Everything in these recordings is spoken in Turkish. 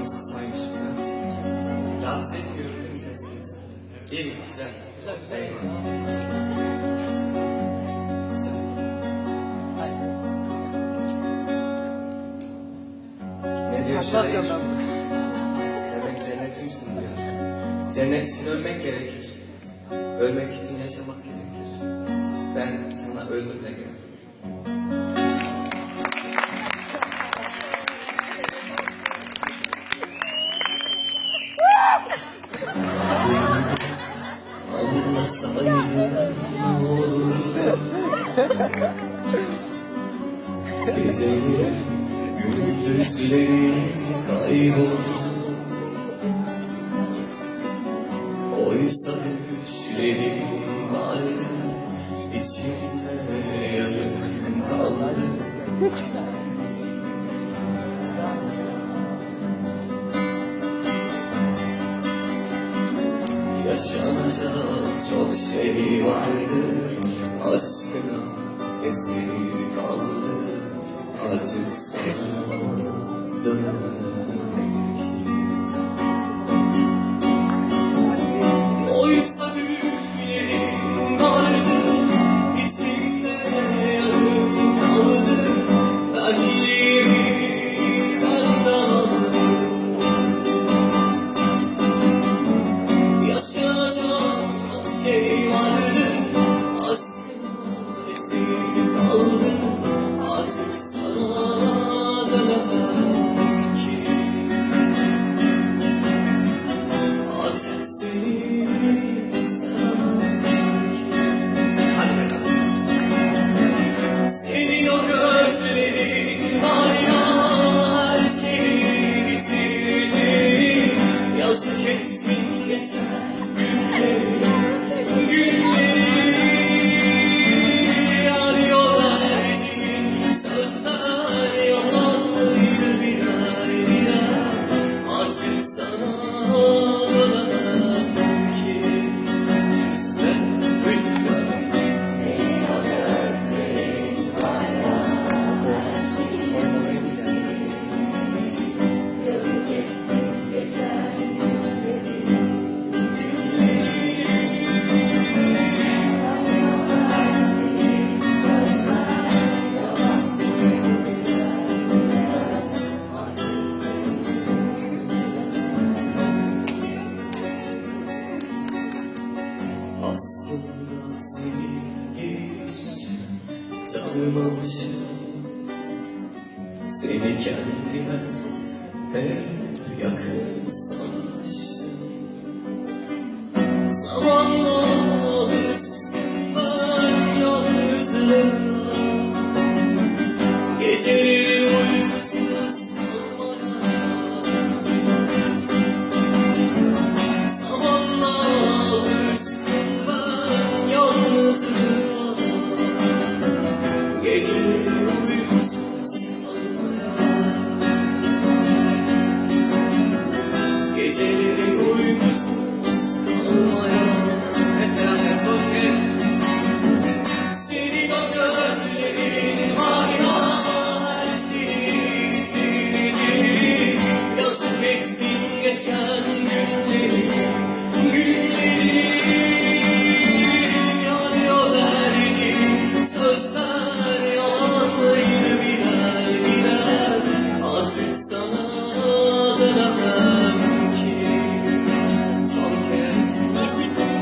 Sesimize sahip çıkacağız. Dans etmiyorum değil mi sesimiz? Mi? Güzel. Güzel. Değil mi? Sen hep cennetimsin diyor. Cennet ölmek gerekir. Ölmek için yaşamak gerekir. Ben sana öldüm de gerekir. Anlasaydın olurdu Geceleri gündüzleri kayboldu Oysa düşlerim vardı İçimde yarım kaldı Yaşanacak çok şey vardı. Aşkına esir kaldı. Artık sana dönmek Yaşanacak çok şey vardı Aşkına esir kaldım Artık sana dönemem ki Artık seni sevmem Senin o gözlerin var Her şeyi bitirdi. Yazık etsin geçen Günleri tanımamışım Seni kendime hep yakın sanmışım Zamanla ben yalnızlığa Geceleri uykusuz Zamanla ben yalnızlığa Etsin geçen günleri Günleri. Yanıyor verdiğin sözler Yalanlıydı birer birer. Artık sana dönemem ki. Son kez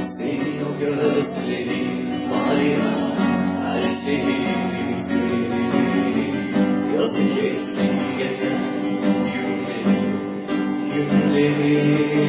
senin o gözlerin var Her şeyi bitirdi Yazık etsin geçen You.